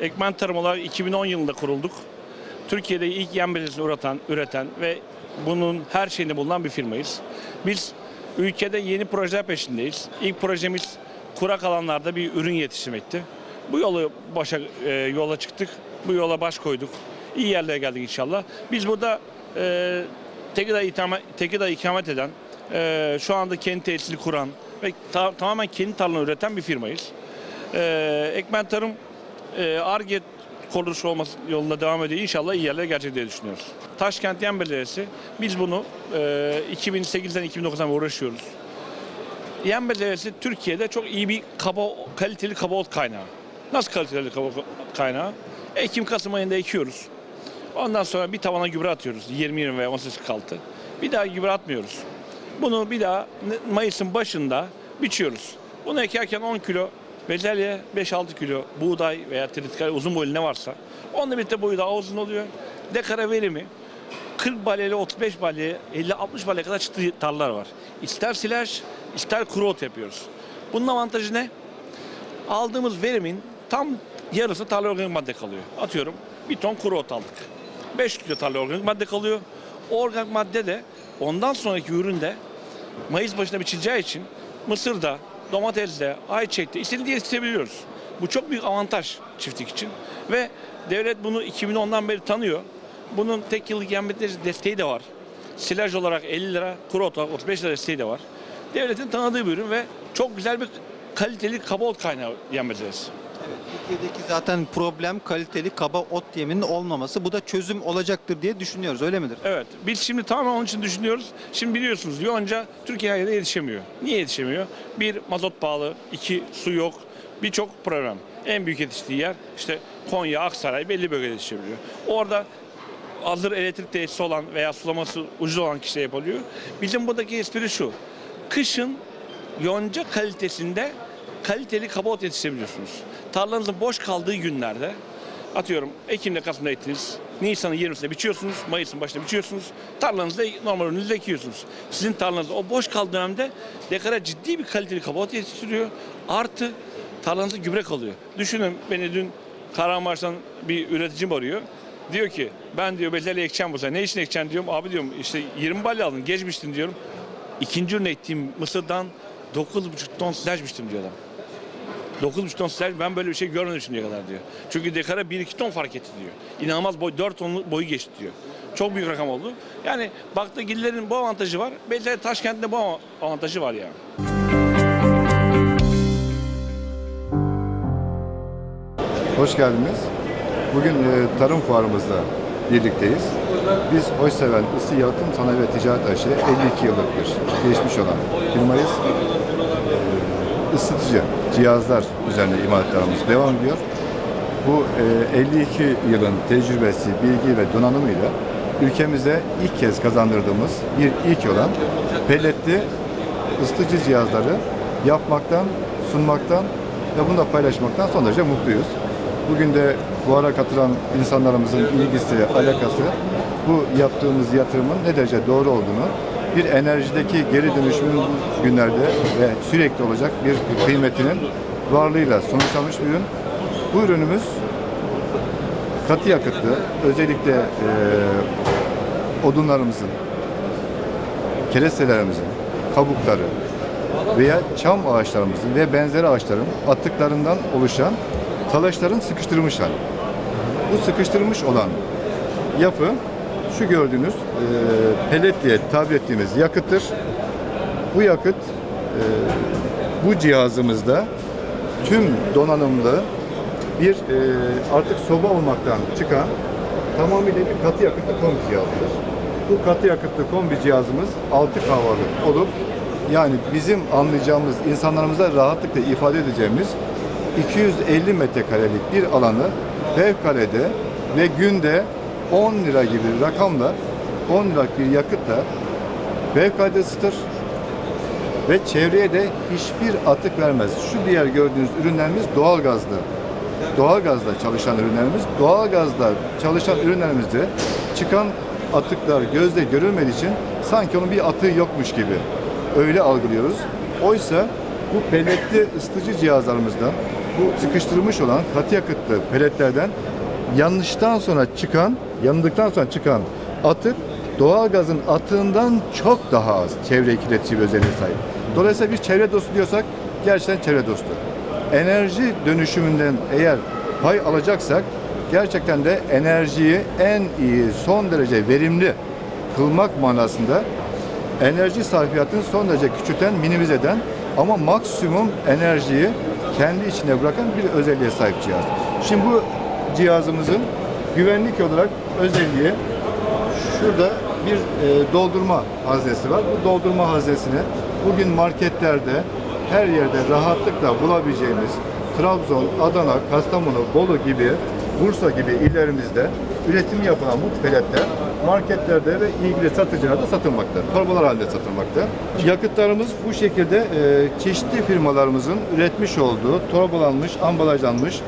Ekmen Tarım olarak 2010 yılında kurulduk. Türkiye'de ilk yem bezesini üreten, üreten ve bunun her şeyinde bulunan bir firmayız. Biz ülkede yeni projeler peşindeyiz. İlk projemiz kurak alanlarda bir ürün yetiştirmekti. Bu yolu başa e, yola çıktık. Bu yola baş koyduk. İyi yerlere geldik inşallah. Biz burada e, Tekirdağ, ikamet, Tekirdağ ikamet eden, e, şu anda kendi tesisini kuran ve ta- tamamen kendi tarlaını üreten bir firmayız. E, Ekmen Tarım ARGE kuruluşu olması yolunda devam ediyor. İnşallah iyi yerlere gelecek diye düşünüyoruz. Taşkent Yem Belediyesi, biz bunu e, 2008'den 2009'dan beri uğraşıyoruz. Yem Belediyesi Türkiye'de çok iyi bir kaba, kaliteli kaba ot kaynağı. Nasıl kaliteli kaba ot kaynağı? Ekim Kasım ayında ekiyoruz. Ondan sonra bir tavana gübre atıyoruz. 20-20 veya 18 kaltı. Bir daha gübre atmıyoruz. Bunu bir daha Mayıs'ın başında biçiyoruz. Bunu ekerken 10 kilo bezelye, 5-6 kilo buğday veya tritikal uzun boylu ne varsa. Onunla birlikte boyu daha uzun oluyor. Dekara verimi 40 balyayla 35 balya, 50-60 balya kadar çıktığı tarlalar var. İster silaj, ister kuru ot yapıyoruz. Bunun avantajı ne? Aldığımız verimin tam yarısı tarla organik madde kalıyor. Atıyorum bir ton kuru ot aldık. 5 kilo tarla organik madde kalıyor. O organik madde de ondan sonraki üründe Mayıs başında biçileceği için mısırda, domatesde, ayçiçekte istediğini yetiştirebiliyoruz. Bu çok büyük avantaj çiftlik için. Ve devlet bunu 2010'dan beri tanıyor. Bunun tek yıllık yem desteği de var. Silaj olarak 50 lira, kuru olarak 35 lira desteği de var. Devletin tanıdığı bir ürün ve çok güzel bir kaliteli kaba ot kaynağı yem bezelesi. Türkiye'deki zaten problem kaliteli kaba ot yeminin olmaması. Bu da çözüm olacaktır diye düşünüyoruz. Öyle midir? Evet. Biz şimdi tamamen onun için düşünüyoruz. Şimdi biliyorsunuz yonca Türkiye her yerde yetişemiyor. Niye yetişemiyor? Bir mazot pahalı, iki su yok. Birçok problem. En büyük yetiştiği yer işte Konya, Aksaray belli bölgede yetişebiliyor. Orada hazır elektrik tesisi olan veya sulaması ucuz olan kişiler yapılıyor. Bizim buradaki espri şu. Kışın yonca kalitesinde kaliteli kaba ot yetiştirebiliyorsunuz. Tarlanızın boş kaldığı günlerde atıyorum Ekim'de Kasım'da ettiniz. Nisan'ın 20'sinde biçiyorsunuz. Mayıs'ın başında biçiyorsunuz. Tarlanızda normal ürününüzü ekiyorsunuz. Sizin tarlanız o boş kaldığı dönemde dekara ciddi bir kaliteli kaba ot yetiştiriyor. Artı tarlanızda gübre kalıyor. Düşünün beni dün Kahramanmaraş'tan bir üreticim arıyor. Diyor ki ben diyor bezelye ekeceğim bu sene. Ne için ekeceğim diyorum. Abi diyorum işte 20 balya aldın geçmiştin diyorum. İkinci ürün ektiğim mısırdan 9,5 ton silaj biçtim diyor adam. 9,5 ton silaj ben böyle bir şey görmedim şimdiye kadar diyor. Çünkü dekara 1-2 ton fark etti diyor. İnanılmaz boy 4 tonluk boyu geçti diyor. Çok büyük rakam oldu. Yani baktı gillerin bu avantajı var. Belki Taşkent'te bu avantajı var yani. Hoş geldiniz. Bugün e, tarım fuarımızda birlikteyiz. Biz Hoşseven Isı Yalıtım Sanayi ve Ticaret AŞ 52 yıllık bir geçmiş olan firmayız. E, ısıtıcı cihazlar üzerine imalatlarımız devam ediyor. Bu e, 52 yılın tecrübesi, bilgi ve donanımıyla ülkemize ilk kez kazandırdığımız bir ilk olan pelletli ısıtıcı cihazları yapmaktan, sunmaktan ve bunu da paylaşmaktan son derece mutluyuz. Bugün de bu ara katılan insanlarımızın ilgisi, alakası bu yaptığımız yatırımın ne derece doğru olduğunu, bir enerjideki geri dönüşümün bu günlerde ve sürekli olacak bir kıymetinin varlığıyla sonuçlanmış bir ürün. Bu ürünümüz katı yakıtlı, özellikle eee, odunlarımızın, kerestelerimizin, kabukları veya çam ağaçlarımızın ve benzeri ağaçların atıklarından oluşan talaşların sıkıştırılmış hali. Bu sıkıştırılmış olan yapı şu gördüğünüz e, pelet diye tabir ettiğimiz yakıttır. Bu yakıt e, bu cihazımızda tüm donanımlı bir e, artık soba olmaktan çıkan tamamıyla bir katı yakıtlı kombi cihazıdır. Bu katı yakıtlı kombi cihazımız 6 havalı olup yani bizim anlayacağımız insanlarımıza rahatlıkla ifade edeceğimiz 250 metrekarelik bir alanı fevkalade ve günde 10 lira gibi bir rakamla 10 liralık bir yakıtla fevkalade ısıtır ve çevreye de hiçbir atık vermez. Şu diğer gördüğünüz ürünlerimiz doğal gazlı. Doğal gazla çalışan ürünlerimiz, doğal gazla çalışan ürünlerimizde çıkan atıklar gözle görülmediği için sanki onun bir atığı yokmuş gibi öyle algılıyoruz. Oysa bu pelletli ısıtıcı cihazlarımızdan bu sıkıştırılmış olan katı yakıtlı peletlerden yanlıştan sonra çıkan, yandıktan sonra çıkan atık doğalgazın atığından çok daha az çevre kirletici özelliğe sahip. Dolayısıyla biz çevre dostu diyorsak gerçekten çevre dostu. Enerji dönüşümünden eğer pay alacaksak gerçekten de enerjiyi en iyi, son derece verimli kılmak manasında enerji sarfiyatını son derece küçülten, minimize eden ama maksimum enerjiyi kendi içine bırakan bir özelliğe sahip cihaz. Şimdi bu cihazımızın güvenlik olarak özelliği şurada bir e, doldurma haznesi var. Bu doldurma haznesini bugün marketlerde her yerde rahatlıkla bulabileceğimiz Trabzon, Adana, Kastamonu, Bolu gibi, Bursa gibi illerimizde üretimi yapılan bu peletler marketlerde ve ilgili satıcılarda satılmakta. Torbalar halinde satılmakta. Yakıtlarımız bu şekilde e, çeşitli firmalarımızın üretmiş olduğu torbalanmış, ambalajlanmış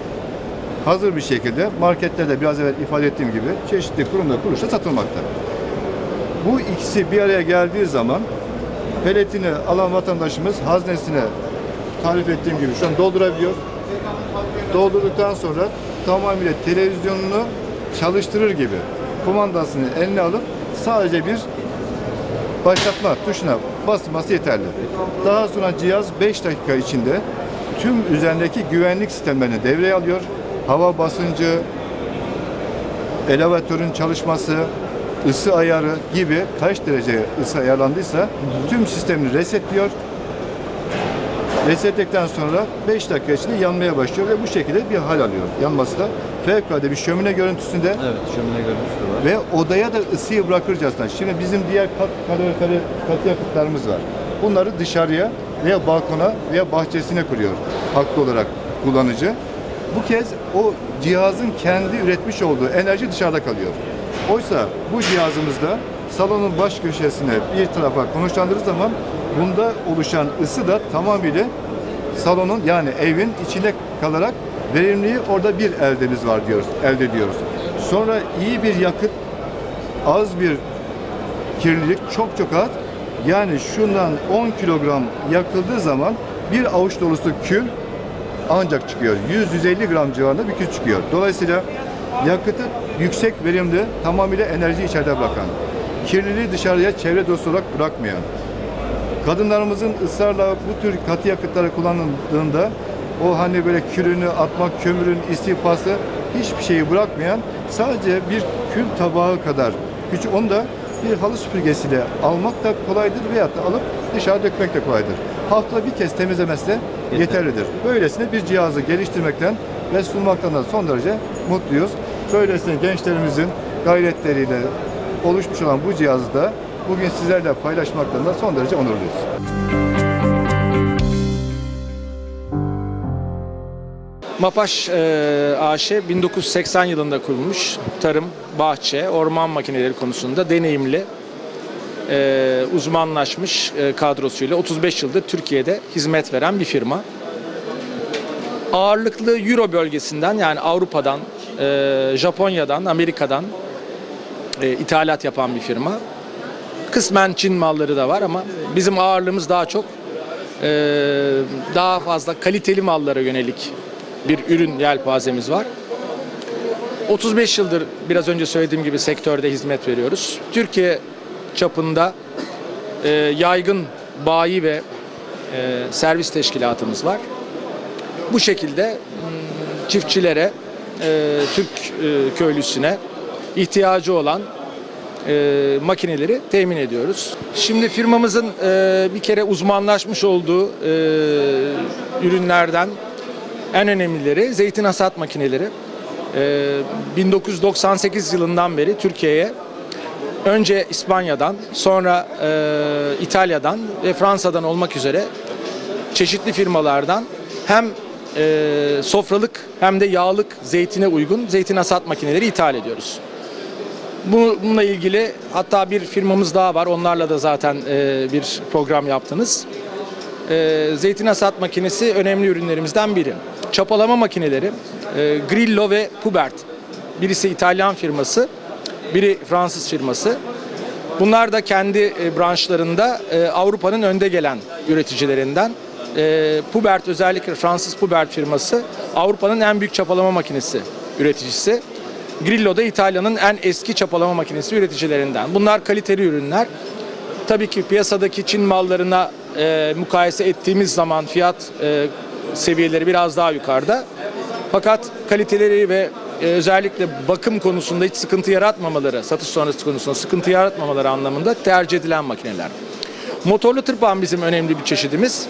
hazır bir şekilde marketlerde biraz evvel ifade ettiğim gibi çeşitli kurumda kuruluşta satılmakta. Bu ikisi bir araya geldiği zaman peletini alan vatandaşımız haznesine tarif ettiğim gibi şu an doldurabiliyor. Doldurduktan sonra tamamıyla televizyonunu çalıştırır gibi kumandasını eline alıp sadece bir başlatma tuşuna basması yeterli. Daha sonra cihaz 5 dakika içinde tüm üzerindeki güvenlik sistemlerini devreye alıyor. Hava basıncı, elevatörün çalışması, ısı ayarı gibi kaç derece ısı ayarlandıysa tüm sistemini resetliyor. Resetledikten sonra 5 dakika içinde yanmaya başlıyor ve bu şekilde bir hal alıyor. Yanması da fevkalade bir şömine görüntüsünde Evet, şömine görüntüsü de var. ve odaya da ısıyı bırakırcasına. Şimdi bizim diğer kat, kaloriferi katı yakıtlarımız var. Bunları dışarıya veya balkona veya bahçesine kuruyor haklı olarak kullanıcı. Bu kez o cihazın kendi üretmiş olduğu enerji dışarıda kalıyor. Oysa bu cihazımızda salonun baş köşesine bir tarafa konuşlandırdığı zaman bunda oluşan ısı da tamamıyla salonun yani evin içinde kalarak verimliği orada bir eldemiz var diyoruz, elde ediyoruz. Sonra iyi bir yakıt, az bir kirlilik çok çok az. Yani şundan 10 kilogram yakıldığı zaman bir avuç dolusu kül ancak çıkıyor. 100-150 gram civarında bir kül çıkıyor. Dolayısıyla yakıtı yüksek verimli, tamamıyla enerji içeride bırakan, kirliliği dışarıya çevre dostu olarak bırakmayan, kadınlarımızın ısrarla bu tür katı yakıtları kullanıldığında o hani böyle külünü atmak, kömürün istihbası hiçbir şeyi bırakmayan sadece bir kül tabağı kadar küçük onu da bir halı süpürgesiyle almak da kolaydır veyahut da alıp dışarı dökmek de kolaydır. Haftada bir kez temizlemesi de yeterlidir. Böylesine bir cihazı geliştirmekten ve sunmaktan da son derece mutluyuz. Böylesine gençlerimizin gayretleriyle oluşmuş olan bu cihazı da bugün sizlerle paylaşmaktan da son derece onurluyuz. MAPAŞ e, AŞ 1980 yılında kurulmuş tarım, bahçe, orman makineleri konusunda deneyimli, e, uzmanlaşmış e, kadrosuyla 35 yıldır Türkiye'de hizmet veren bir firma. Ağırlıklı Euro bölgesinden yani Avrupa'dan, e, Japonya'dan, Amerika'dan e, ithalat yapan bir firma. Kısmen Çin malları da var ama bizim ağırlığımız daha çok e, daha fazla kaliteli mallara yönelik bir ürün yelpazemiz var. 35 yıldır biraz önce söylediğim gibi sektörde hizmet veriyoruz. Türkiye çapında e, yaygın bayi ve e, servis teşkilatımız var. Bu şekilde m, çiftçilere, e, Türk e, köylüsüne ihtiyacı olan e, makineleri temin ediyoruz. Şimdi firmamızın e, bir kere uzmanlaşmış olduğu e, ürünlerden en önemlileri zeytin hasat makineleri. E, 1998 yılından beri Türkiye'ye önce İspanya'dan, sonra e, İtalya'dan ve Fransa'dan olmak üzere çeşitli firmalardan hem e, sofralık hem de yağlık zeytine uygun zeytin hasat makineleri ithal ediyoruz. Bu- Bununla ilgili hatta bir firmamız daha var. Onlarla da zaten e, bir program yaptınız. E, zeytin hasat makinesi önemli ürünlerimizden biri. Çapalama makineleri e, Grillo ve Pubert. Birisi İtalyan firması, biri Fransız firması. Bunlar da kendi e, branşlarında e, Avrupa'nın önde gelen üreticilerinden. e, Pubert özellikle Fransız Pubert firması Avrupa'nın en büyük çapalama makinesi üreticisi. Grillo da İtalya'nın en eski çapalama makinesi üreticilerinden. Bunlar kaliteli ürünler. Tabii ki piyasadaki Çin mallarına e, mukayese ettiğimiz zaman fiyat e, seviyeleri biraz daha yukarıda. Fakat kaliteleri ve e, özellikle bakım konusunda hiç sıkıntı yaratmamaları, satış sonrası konusunda sıkıntı yaratmamaları anlamında tercih edilen makineler. Motorlu tırpan bizim önemli bir çeşidimiz.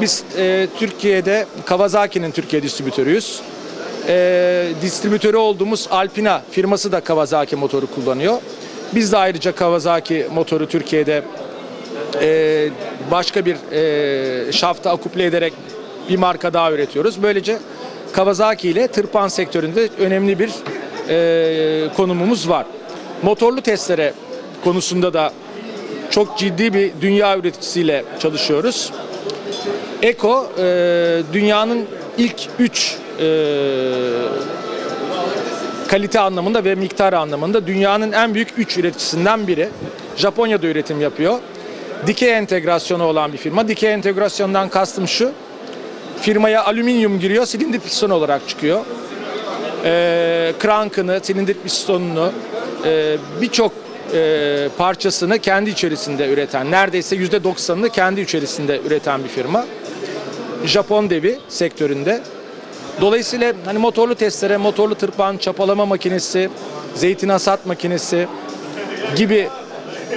Biz e, Türkiye'de Kawasaki'nin Türkiye distribütörüyüz. E, distribütörü olduğumuz Alpina firması da Kawasaki motoru kullanıyor. Biz de ayrıca Kawasaki motoru Türkiye'de e, başka bir e, şafta akuple ederek bir marka daha üretiyoruz. Böylece Kawasaki ile tırpan sektöründe önemli bir e, konumumuz var. Motorlu testere konusunda da çok ciddi bir dünya üreticisiyle çalışıyoruz. Eko e, dünyanın ilk 3 kalite anlamında ve miktar anlamında dünyanın en büyük 3 üreticisinden biri. Japonya'da üretim yapıyor. Dikey entegrasyonu olan bir firma. Dikey entegrasyondan kastım şu. Firmaya alüminyum giriyor, silindir piston olarak çıkıyor. Ee, krankını, silindir pistonunu, e, birçok e, parçasını kendi içerisinde üreten, neredeyse %90'ını kendi içerisinde üreten bir firma. Japon devi sektöründe. Dolayısıyla hani motorlu testere, motorlu tırpan, çapalama makinesi, zeytin hasat makinesi gibi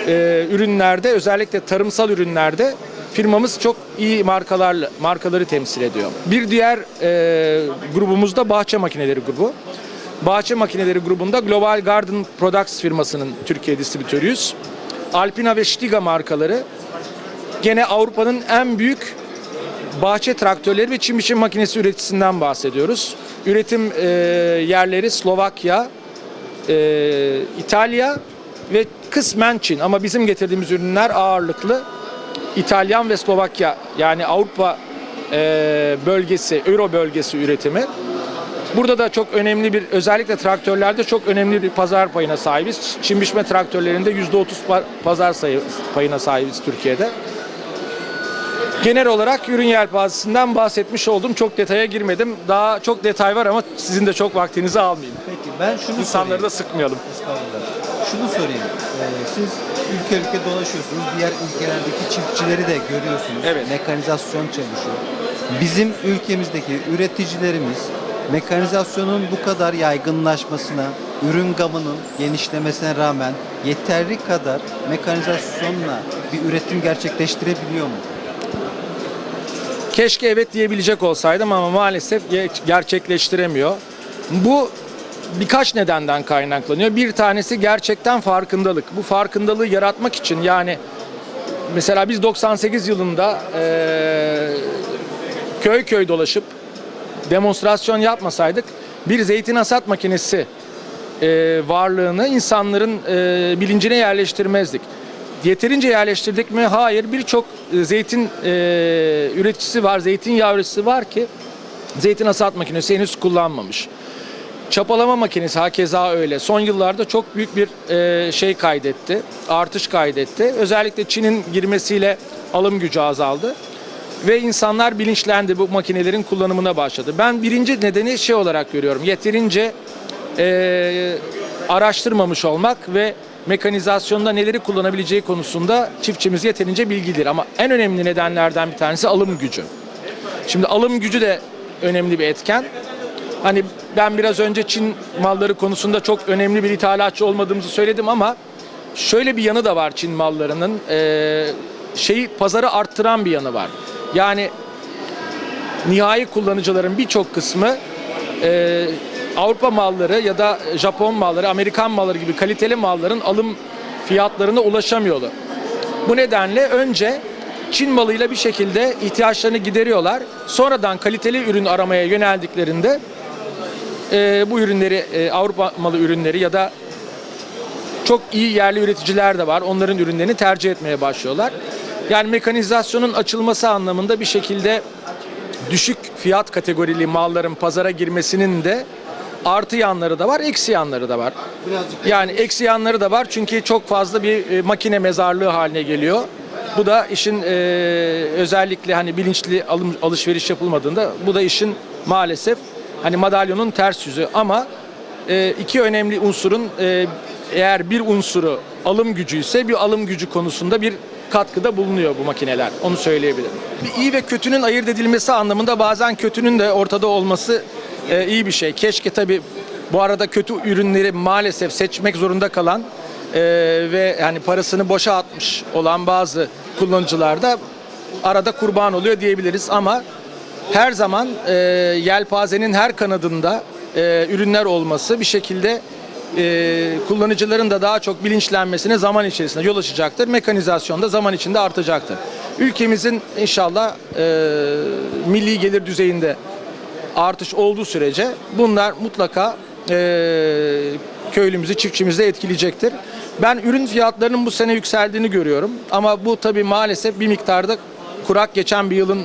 e, ürünlerde özellikle tarımsal ürünlerde firmamız çok iyi markalarla markaları temsil ediyor. Bir diğer e, grubumuz da bahçe makineleri grubu. Bahçe makineleri grubunda Global Garden Products firmasının Türkiye distribütörüyüz. Alpina ve Stiga markaları gene Avrupa'nın en büyük bahçe traktörleri ve çim biçim makinesi üreticisinden bahsediyoruz. Üretim e, yerleri Slovakya, e, İtalya ve kısmen Çin ama bizim getirdiğimiz ürünler ağırlıklı İtalyan ve Slovakya yani Avrupa e, bölgesi, Euro bölgesi üretimi. Burada da çok önemli bir özellikle traktörlerde çok önemli bir pazar payına sahibiz. Çim biçme traktörlerinde %30 pa- pazar sayı, payına sahibiz Türkiye'de. Genel olarak ürün yelpazesinden bahsetmiş oldum. Çok detaya girmedim. Daha çok detay var ama sizin de çok vaktinizi almayayım. Peki ben şunu İnsanları sorayım. da sıkmayalım. Estağfurullah. Şunu sorayım. Ee, siz ülke ülke dolaşıyorsunuz. Diğer ülkelerdeki çiftçileri de görüyorsunuz. Evet. Mekanizasyon çalışıyor. Bizim ülkemizdeki üreticilerimiz mekanizasyonun bu kadar yaygınlaşmasına, ürün gamının genişlemesine rağmen yeterli kadar mekanizasyonla bir üretim gerçekleştirebiliyor mu? Keşke evet diyebilecek olsaydım ama maalesef ge- gerçekleştiremiyor. Bu birkaç nedenden kaynaklanıyor. Bir tanesi gerçekten farkındalık. Bu farkındalığı yaratmak için yani mesela biz 98 yılında eee, köy köy dolaşıp demonstrasyon yapmasaydık bir zeytin hasat makinesi e, varlığını insanların e, bilincine yerleştirmezdik. Yeterince yerleştirdik mi? Hayır. Birçok e, zeytin e, üreticisi var, zeytinyağı üreticisi var ki zeytin hasat makinesi henüz kullanmamış. Çapalama makinesi hakeza öyle. Son yıllarda çok büyük bir e, şey kaydetti, artış kaydetti. Özellikle Çin'in girmesiyle alım gücü azaldı ve insanlar bilinçlendi bu makinelerin kullanımına başladı. Ben birinci nedeni şey olarak görüyorum. Yeterince e, araştırmamış olmak ve mekanizasyonda neleri kullanabileceği konusunda çiftçimiz yeterince bilgidir. Ama en önemli nedenlerden bir tanesi alım gücü. Şimdi alım gücü de önemli bir etken. Hani ben biraz önce Çin malları konusunda çok önemli bir ithalatçı olmadığımızı söyledim ama şöyle bir yanı da var Çin mallarının. Ee, şeyi pazarı arttıran bir yanı var. Yani nihai kullanıcıların birçok kısmı e, Avrupa malları ya da Japon malları, Amerikan malları gibi kaliteli malların alım fiyatlarına ulaşamıyordu. Bu nedenle önce Çin malıyla bir şekilde ihtiyaçlarını gideriyorlar. Sonradan kaliteli ürün aramaya yöneldiklerinde e, bu ürünleri e, Avrupa malı ürünleri ya da çok iyi yerli üreticiler de var. Onların ürünlerini tercih etmeye başlıyorlar. Yani mekanizasyonun açılması anlamında bir şekilde düşük fiyat kategorili malların pazara girmesinin de artı yanları da var, eksi yanları da var. Birazcık Yani eksi yanları da var çünkü çok fazla bir e, makine mezarlığı haline geliyor. Bu da işin e, özellikle hani bilinçli alım, alışveriş yapılmadığında bu da işin maalesef hani madalyonun ters yüzü ama e, iki önemli unsurun e, eğer bir unsuru alım gücü ise bir alım gücü konusunda bir katkıda bulunuyor bu makineler. Onu söyleyebilirim. İyi ve kötünün ayırt edilmesi anlamında bazen kötünün de ortada olması e, iyi bir şey. Keşke tabii bu arada kötü ürünleri maalesef seçmek zorunda kalan e, ve yani parasını boşa atmış olan bazı kullanıcılar da arada kurban oluyor diyebiliriz ama her zaman e, yelpazenin her kanadında e, ürünler olması bir şekilde e, kullanıcıların da daha çok bilinçlenmesine zaman içerisinde yol açacaktır. Mekanizasyon da zaman içinde artacaktır. Ülkemizin inşallah e, milli gelir düzeyinde artış olduğu sürece bunlar mutlaka e, köylümüzü, çiftçimizi etkileyecektir. Ben ürün fiyatlarının bu sene yükseldiğini görüyorum. Ama bu tabii maalesef bir miktarda kurak geçen bir yılın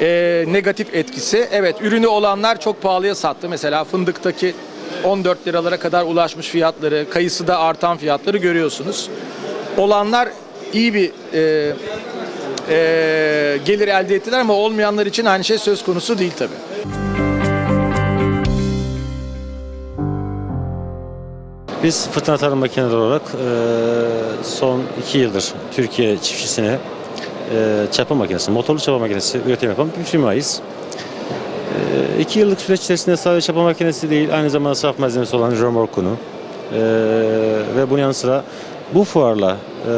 e, negatif etkisi. Evet ürünü olanlar çok pahalıya sattı. Mesela fındıktaki 14 liralara kadar ulaşmış fiyatları, kayısıda artan fiyatları görüyorsunuz. Olanlar iyi bir e, e, gelir elde ettiler ama olmayanlar için aynı şey söz konusu değil tabii. Biz fırtına tarım makineleri olarak e, son iki yıldır Türkiye çiftçisine e, çapa makinesi, motorlu çapa makinesi üretim yapan bir firmayız. E, iki yıllık süreç içerisinde sadece çapa makinesi değil, aynı zamanda saf malzemesi olan römorkunu e, ve bunun yanı sıra bu fuarla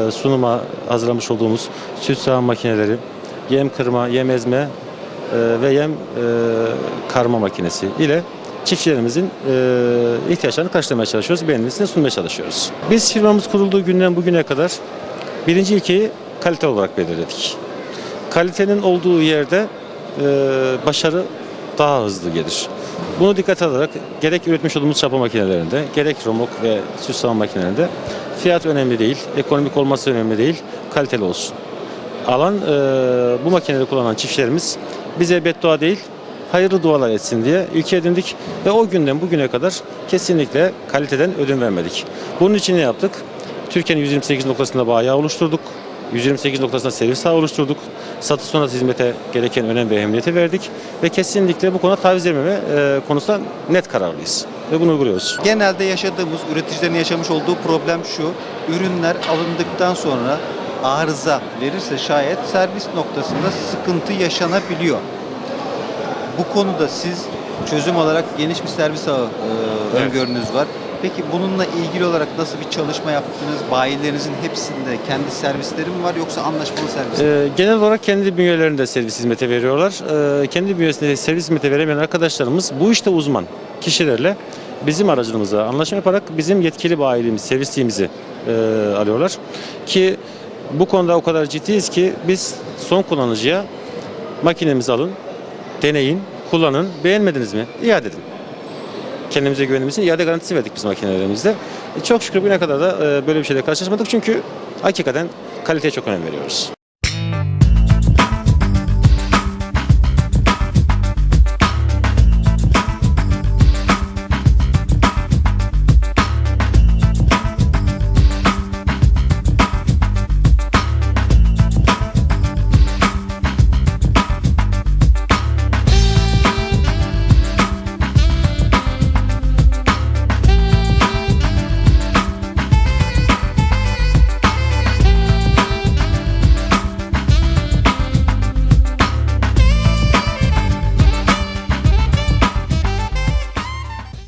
e, sunuma hazırlamış olduğumuz süt sağım makineleri, yem kırma, yem ezme e, ve yem e, karma makinesi ile çiftçilerimizin e, ihtiyaçlarını karşılamaya çalışıyoruz, beğenilisini sunmaya çalışıyoruz. Biz firmamız kurulduğu günden bugüne kadar birinci ilkeyi kalite olarak belirledik. Kalitenin olduğu yerde e, başarı daha hızlı gelir. Bunu dikkat alarak gerek üretmiş olduğumuz çapa makinelerinde, gerek romok ve süs sağım makinelerinde fiyat önemli değil, ekonomik olması önemli değil, kaliteli olsun. Alan e, bu makineleri kullanan çiftçilerimiz bize beddua değil, hayırlı dualar etsin diye ilke edindik ve o günden bugüne kadar kesinlikle kaliteden ödün vermedik. Bunun için ne yaptık? Türkiye'nin 128 noktasında bayağı oluşturduk. 128 noktasında servis saha oluşturduk. Satış sonrası hizmete gereken önem ve ehemmiyeti verdik. Ve kesinlikle bu konuda taviz vermeme e, konusunda net kararlıyız. Ve bunu uyguluyoruz. Genelde yaşadığımız, üreticilerin yaşamış olduğu problem şu. Ürünler alındıktan sonra arıza verirse şayet servis noktasında sıkıntı yaşanabiliyor. Bu konuda siz çözüm olarak geniş bir servis ağı e, öngörünüz var. Peki bununla ilgili olarak nasıl bir çalışma yaptınız? Bayilerinizin hepsinde kendi servisleri mi var yoksa anlaşmalı servis mi? Ee, genel olarak kendi bünyelerinde servis hizmeti veriyorlar. Ee, kendi bünyesinde servis hizmeti veremeyen arkadaşlarımız bu işte uzman kişilerle bizim aracılığımıza anlaşma yaparak bizim yetkili bayiliğimiz, servisliğimizi e, alıyorlar. Ki bu konuda o kadar ciddiyiz ki biz son kullanıcıya makinemizi alın, deneyin, kullanın, beğenmediniz mi? İade edin. Kendimize güvenimizin iade garantisi verdik biz makinelerimizde. E, çok şükür bugüne kadar da e, böyle bir şeyle karşılaşmadık çünkü hakikaten kaliteye çok önem veriyoruz.